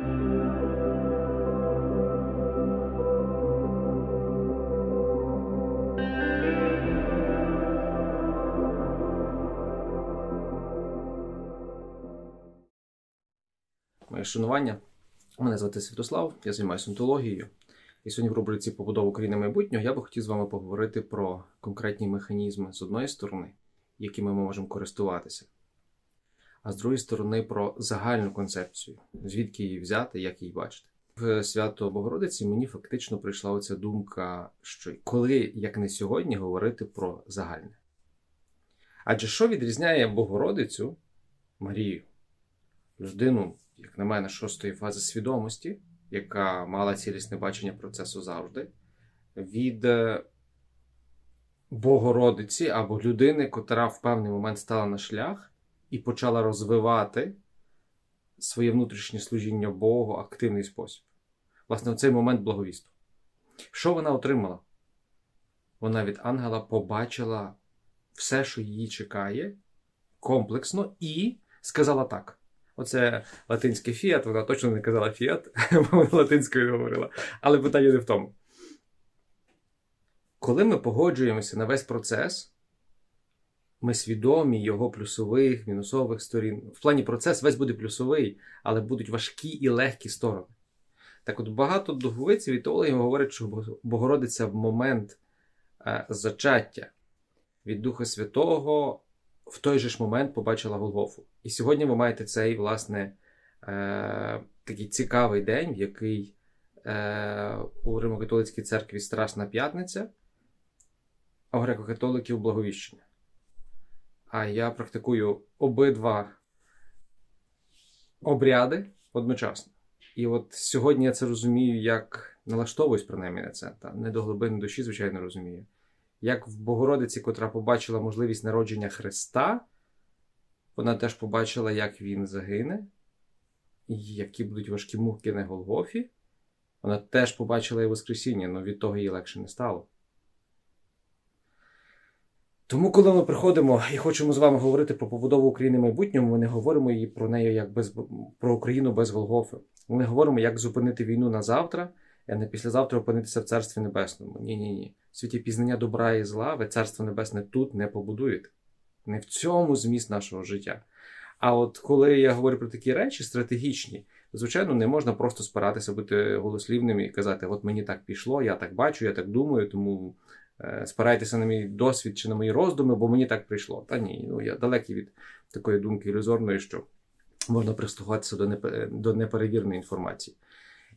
Моє шанування. Мене звати Святослав, я займаюся онтологією. І сьогодні в рубриці Побудова України майбутнього я би хотів з вами поговорити про конкретні механізми з одної сторони, якими ми можемо користуватися, а з другої сторони про загальну концепцію, звідки її взяти, як її бачити. В свято Богородиці мені фактично прийшла оця думка, що коли, як не сьогодні, говорити про загальне. Адже що відрізняє Богородицю Марію, людину, як на мене, шостої фази свідомості, яка мала цілісне бачення процесу завжди, від е, Богородиці або людини, котра в певний момент стала на шлях і почала розвивати своє внутрішнє служіння Богу активний спосіб. Власне, в цей момент благовісту. Що вона отримала? Вона від ангела побачила все, що її чекає, комплексно, і сказала так. Оце латинське фіат, вона точно не казала фіат, бо вона латинською говорила. Але питання не в тому. Коли ми погоджуємося на весь процес, ми свідомі його плюсових, мінусових сторін. В плані процес весь буде плюсовий, але будуть важкі і легкі сторони. Так от багато духовиців і теологів говорять, що Богородиця в момент е, зачаття від Духа Святого в той же ж момент побачила Голгофу. І сьогодні ви маєте цей, власне, е, такий цікавий день, в який е, у Римо-католицькій церкві Страсна П'ятниця, а у греко-католиків Благовіщення. А я практикую обидва обряди одночасно. І от сьогодні я це розумію, як налаштовуюсь принаймні на це, та не до глибини душі, звичайно, розумію. Як в Богородиці, котра побачила можливість народження Христа, вона теж побачила, як Він загине, і які будуть важкі муки на Голгофі. Вона теж побачила і Воскресіння, але від того їй легше не стало. Тому, коли ми приходимо і хочемо з вами говорити про побудову України майбутнього, ми не говоримо її про неї як без про Україну без Голгофи. Ми не говоримо, як зупинити війну на завтра, а не післязавтра опинитися в Царстві Небесному. Ні, ні, ні. В світі пізнання добра і зла, ви царство небесне тут не побудуєте. Не в цьому зміст нашого життя. А от коли я говорю про такі речі стратегічні, звичайно, не можна просто спиратися, бути голослівним і казати, от мені так пішло, я так бачу, я так думаю, тому спирайтеся на мій досвід чи на мої роздуми, бо мені так прийшло. Та ні, ну я далекий від такої думки ілюзорної, що можна прислухатися до, непе, до неперевірної інформації.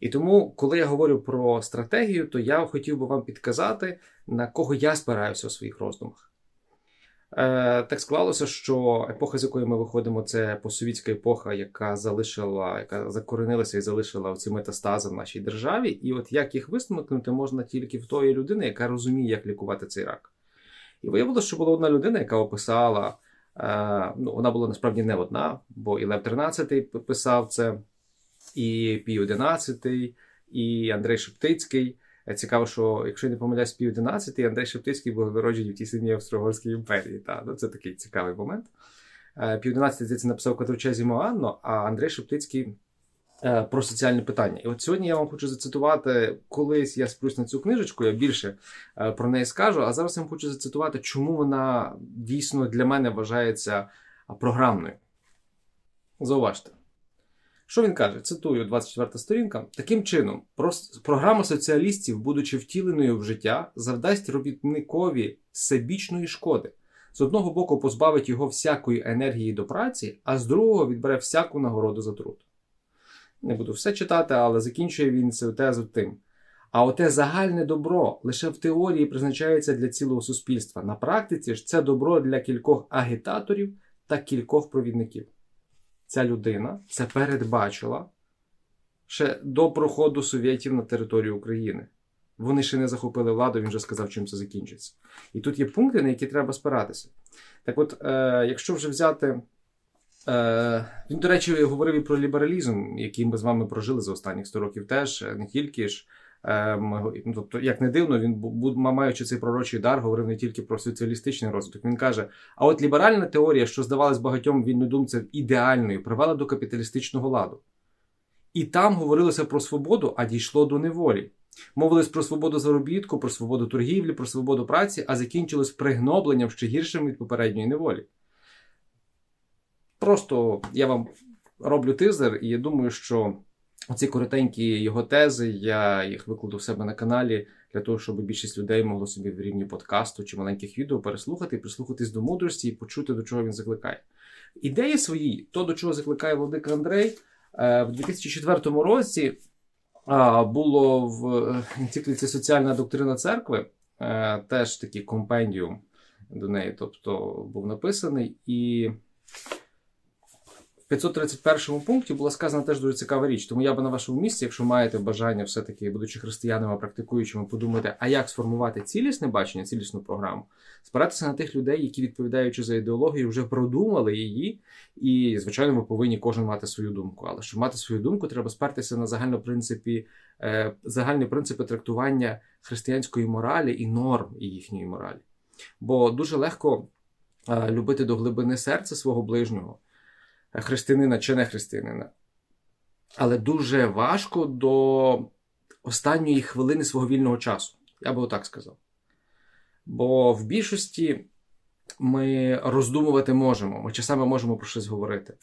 І тому, коли я говорю про стратегію, то я хотів би вам підказати, на кого я спираюся у своїх роздумах. Е, Так склалося, що епоха, з якої ми виходимо, це посовітська епоха, яка залишила, яка закоренилася і залишила ці метастази в нашій державі. І от як їх висмикнути можна тільки в тої людини, яка розуміє, як лікувати цей рак. І виявилося, що була одна людина, яка описала. Е, ну, Вона була насправді не одна, бо і Лев 13 писав це і Пій 11, і Андрей Шептицький. Цікаво, що якщо я не помиляюсь, Пій 11, Андрей Шептицький був народжений в тій самій Австро-Угорській імперії. Та, ну, Це такий цікавий момент. Пій 11, здається, написав Катручезі Моанно, а Андрей Шептицький про соціальні питання. І от сьогодні я вам хочу зацитувати, колись я спрусь на цю книжечку, я більше про неї скажу. А зараз я вам хочу зацитувати, чому вона дійсно для мене вважається програмною. Зауважте. Що він каже? Цитую 24 сторінка. Таким чином, програма соціалістів, будучи втіленою в життя, завдасть робітникові всебічної шкоди. З одного боку, позбавить його всякої енергії до праці, а з другого відбере всяку нагороду за труд. Не буду все читати, але закінчує він цю тезу тим. А оте загальне добро лише в теорії призначається для цілого суспільства. На практиці ж це добро для кількох агітаторів та кількох провідників ця людина це передбачила ще до проходу совєтів на територію України. Вони ще не захопили владу, він вже сказав, чим це закінчиться. І тут є пункти, на які треба спиратися. Так от, е, якщо вже взяти. Е, він, до речі, говорив і про лібералізм, який ми з вами прожили за останні 100 років теж, не тільки ж. Ну, тобто, як не дивно, він маючи цей пророчий дар, говорив не тільки про соціалістичний розвиток. Він каже: а от ліберальна теорія, що здавалась багатьом вільнодумцям ідеальною, привела до капіталістичного ладу. І там говорилося про свободу, а дійшло до неволі. Мовились про свободу заробітку, про свободу торгівлі, про свободу праці, а закінчилось пригнобленням ще гіршим від попередньої неволі. Просто я вам роблю тизер, і я думаю, що оці коротенькі його тези, я їх викладу в себе на каналі для того, щоб більшість людей могло собі в рівні подкасту чи маленьких відео переслухати, прислухатись до мудрості і почути, до чого він закликає. Ідеї свої, то до чого закликає Владика Андрей, е, в 2004 році було в енцикліці Соціальна доктрина церкви, е, теж такий компендіум до неї, тобто був написаний. І 531 пункті була сказана теж дуже цікава річ. Тому я би на вашому місці, якщо маєте бажання, все-таки, будучи християнами, практикуючими, подумати, а як сформувати цілісне бачення, цілісну програму, спиратися на тих людей, які відповідаючи за ідеологію, вже продумали її. І, звичайно, ми повинні кожен мати свою думку. Але щоб мати свою думку, треба спертися на загальні принципі, е, загальні принципи трактування християнської моралі і норм їхньої моралі. Бо дуже легко е, любити до глибини серця свого ближнього християнина чи не християнина. Але дуже важко до останньої хвилини свого вільного часу. Я би отак сказав. Бо в більшості ми роздумувати можемо, ми часами можемо про щось говорити.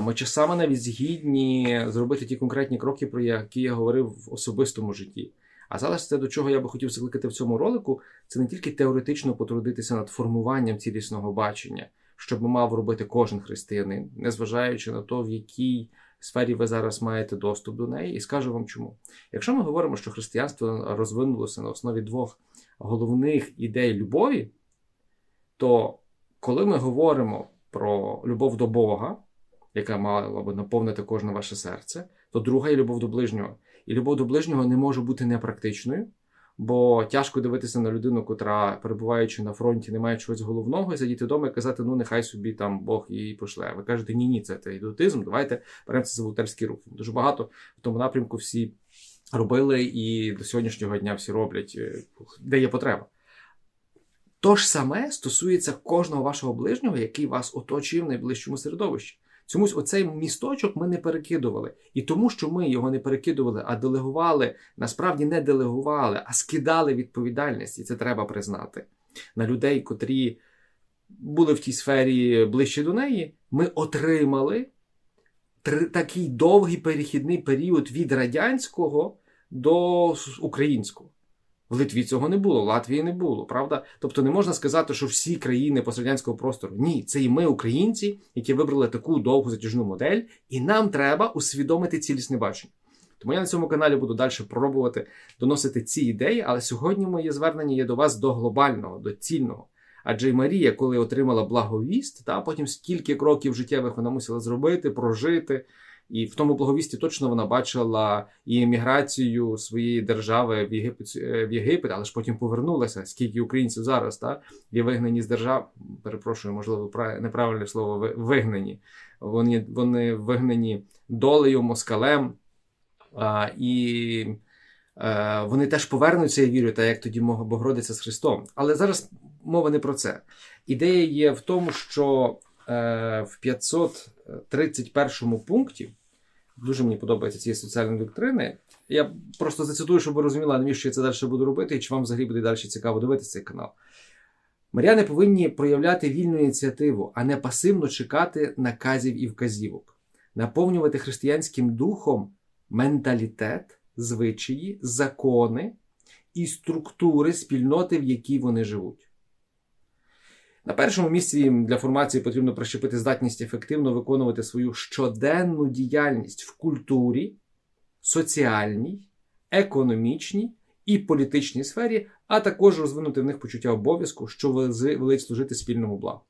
Ми часами навіть згідні зробити ті конкретні кроки, про які я говорив в особистому житті. А зараз те, до чого я би хотів закликати в цьому ролику, це не тільки теоретично потрудитися над формуванням цілісного бачення що би мав робити кожен християнин, незважаючи на те, в якій сфері ви зараз маєте доступ до неї, і скажу вам чому. Якщо ми говоримо, що християнство розвинулося на основі двох головних ідей любові, то коли ми говоримо про любов до Бога, яка мала би наповнити кожне ваше серце, то друга є любов до ближнього. І любов до ближнього не може бути непрактичною. Бо тяжко дивитися на людину, котра, перебуваючи на фронті, не має чогось головного, і сидіти вдома і казати, ну нехай собі там Бог її пошле. Ви кажете, ні, ні, це ідіотизм, давайте беремо це за волонтерський рух. Дуже багато в тому напрямку всі робили і до сьогоднішнього дня всі роблять, е, де є потреба. То ж саме стосується кожного вашого ближнього, який вас оточує в найближчому середовищі. Чомусь оцей місточок ми не перекидували. І тому, що ми його не перекидували, а делегували, насправді не делегували, а скидали відповідальність, і це треба признати. На людей, котрі були в тій сфері ближче до неї, ми отримали такий довгий перехідний період від радянського до українського. В Литві цього не було, Латвії не було, правда? Тобто не можна сказати, що всі країни пострадянського простору. Ні, це і ми, українці, які вибрали таку довгу затяжну модель, і нам треба усвідомити цілісне бачення. Тому я на цьому каналі буду далі пробувати доносити ці ідеї, але сьогодні моє звернення є до вас до глобального, до цільного. Адже й Марія, коли отримала благовіст, та потім скільки кроків життєвих вона мусила зробити, прожити. І в тому благовісті точно вона бачила і еміграцію своєї держави в Єгипет, е, в Єгипет, але ж потім повернулася. Скільки українців зараз та, є вигнані з держав, перепрошую, можливо, неправильне слово вигнані. Вони вони вигнані долею, москалем. А, І е, вони теж повернуться, я вірю, так як тоді Богородиця з Христом. Але зараз мова не про це. Ідея є в тому, що в 531 пункті. Дуже мені подобається ці соціальні доктрини. Я просто зацитую, щоб ви розуміли, навіщо я це далі буду робити, і чи вам взагалі буде далі цікаво дивитися цей канал. Маріани повинні проявляти вільну ініціативу, а не пасивно чекати наказів і вказівок, наповнювати християнським духом менталітет, звичаї, закони і структури спільноти, в якій вони живуть. На першому місці для формації потрібно прищепити здатність ефективно виконувати свою щоденну діяльність в культурі, соціальній, економічній і політичній сфері, а також розвинути в них почуття обов'язку, що велить служити спільному благу.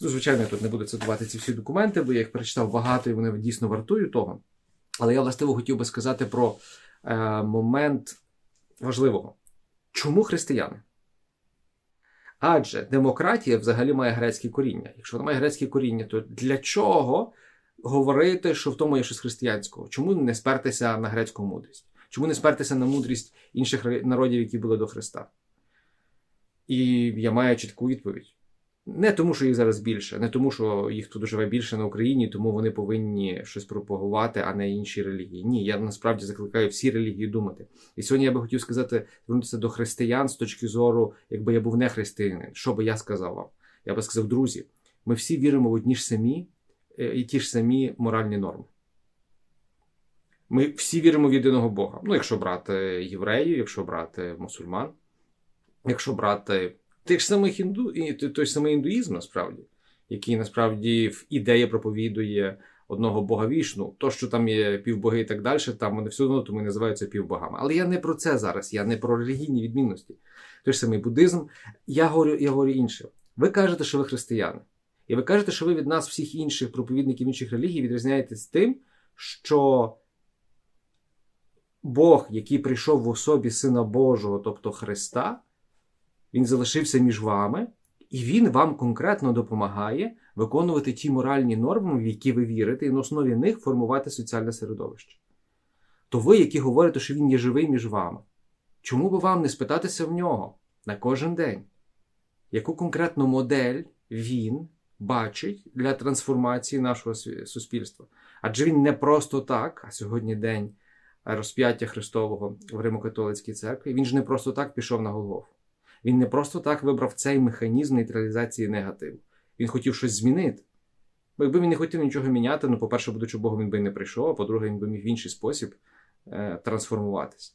Ну, звичайно, я тут не буду цитувати ці всі документи, бо я їх перечитав багато і вони дійсно вартують того. Але я властиво хотів би сказати про е, момент важливого. Чому християни? Адже демократія взагалі має грецьке коріння. Якщо вона має грецьке коріння, то для чого говорити, що в тому є щось християнського? Чому не спертися на грецьку мудрість? Чому не спертися на мудрість інших народів, які були до Христа? І я маю чітку відповідь. Не тому, що їх зараз більше, не тому, що їх тут живе більше на Україні, тому вони повинні щось пропагувати, а не інші релігії. Ні, я насправді закликаю всі релігії думати. І сьогодні я би хотів сказати, звернутися до християн з точки зору, якби я був не християнин. Що би я сказав вам? Я би сказав, друзі, ми всі віримо в одні ж самі е, і ті ж самі моральні норми. Ми всі віримо в єдиного Бога. Ну, якщо брати євреїв, якщо брати мусульман, якщо брати тих самих інду, той самий індуїзм, насправді, який насправді в ідеї проповідує одного Бога вішну, то, що там є півбоги і так далі, там вони все одно тому і називаються півбогами. Але я не про це зараз, я не про релігійні відмінності. Той ж самий буддизм. Я говорю, я говорю інше. Ви кажете, що ви християни. І ви кажете, що ви від нас, всіх інших проповідників інших релігій, відрізняєтесь тим, що Бог, який прийшов в особі Сина Божого, тобто Христа, Він залишився між вами, і Він вам конкретно допомагає виконувати ті моральні норми, в які ви вірите, і на основі них формувати соціальне середовище. То ви, які говорите, що він є живий між вами, чому би вам не спитатися в нього на кожен день? Яку конкретну модель він бачить для трансформації нашого суспільства? Адже він не просто так, а сьогодні день розп'яття Христового в Римо-католицькій церкві, він ж не просто так пішов на Голгофу. Він не просто так вибрав цей механізм нейтралізації негативу. Він хотів щось змінити. Бо якби він не хотів нічого міняти, ну, по-перше, будучи Богом, він би не прийшов, а по-друге, він би міг в інший спосіб е, трансформуватися.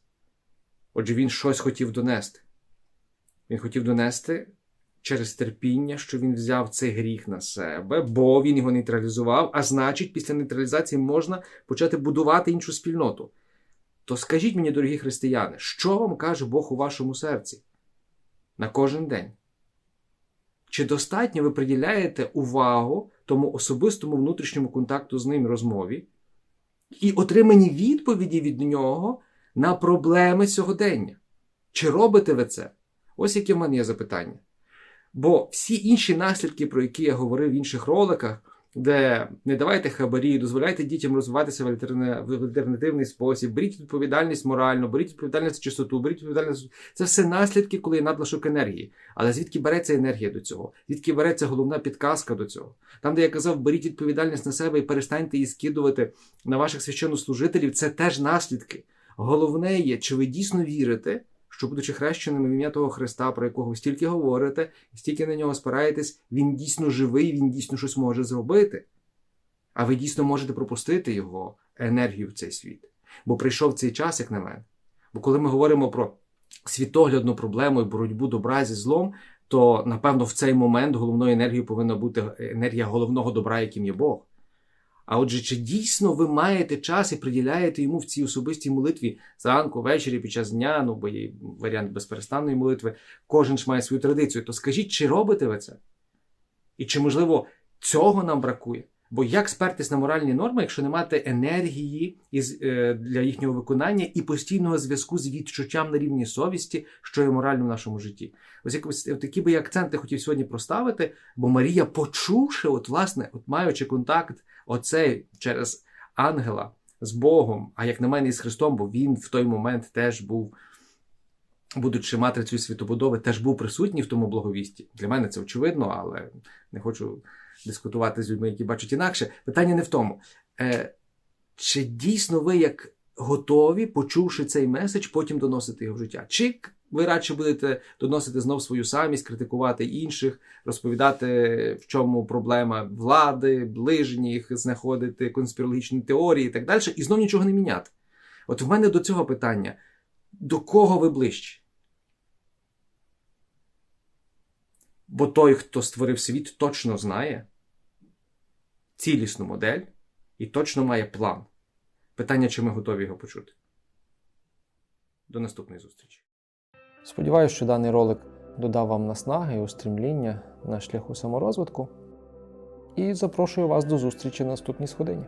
Отже, він щось хотів донести. Він хотів донести через терпіння, що він взяв цей гріх на себе, бо він його нейтралізував, а значить, після нейтралізації можна почати будувати іншу спільноту. То скажіть мені, дорогі християни, що вам каже Бог у вашому серці на кожен день? Чи достатньо ви приділяєте увагу тому особистому внутрішньому контакту з ним розмові і отримані відповіді від нього на проблеми сьогодення? Чи робите ви це? Ось яке в мене є запитання. Бо всі інші наслідки, про які я говорив в інших роликах, де не давайте хабарі, дозволяйте дітям розвиватися в, альтерна... в альтернативний спосіб, беріть відповідальність морально, беріть відповідальність за чистоту, беріть відповідальність. Це все наслідки, коли є надлишок енергії. Але звідки береться енергія до цього? Звідки береться головна підказка до цього? Там, де я казав, беріть відповідальність на себе і перестаньте її скидувати на ваших священнослужителів, це теж наслідки. Головне є, чи ви дійсно вірите що, будучи хрещеними в ім'я того Христа, про якого ви стільки говорите, і стільки на нього спираєтесь, він дійсно живий, він дійсно щось може зробити. А ви дійсно можете пропустити його енергію в цей світ. Бо прийшов цей час, як на мене. Бо коли ми говоримо про світоглядну проблему і боротьбу добра зі злом, то напевно в цей момент головною енергією повинна бути енергія головного добра, яким є Бог. А отже, чи дійсно ви маєте час і приділяєте йому в цій особистій молитві зранку, ввечері, під час дня, ну бо є варіант безперестанної молитви, кожен ж має свою традицію, то скажіть, чи робите ви це? І чи, можливо, цього нам бракує? Бо як спертись на моральні норми, якщо не мати енергії е, для їхнього виконання і постійного зв'язку з відчуттям на рівні совісті, що є моральним в нашому житті? Ось якось такі би я акценти хотів сьогодні проставити, бо Марія, почувши, от власне, от маючи контакт оцей через ангела з Богом, а як на мене, і з Христом, бо він в той момент теж був, будучи матрицею світобудови, теж був присутній в тому благовісті. Для мене це очевидно, але не хочу дискутувати з людьми, які бачать інакше. Питання не в тому. Е, Чи дійсно ви як готові, почувши цей меседж, потім доносити його в життя? Чи ви радше будете доносити знов свою самість, критикувати інших, розповідати, в чому проблема влади, ближніх, знаходити конспірологічні теорії і так далі, і знов нічого не міняти. От в мене до цього питання: до кого ви ближче? Бо той, хто створив світ, точно знає цілісну модель і точно має план. Питання, чи ми готові його почути. До наступної зустрічі. Сподіваюся, що даний ролик додав вам наснаги і устрімління на шляху саморозвитку. І запрошую вас до зустрічі на наступній сходині.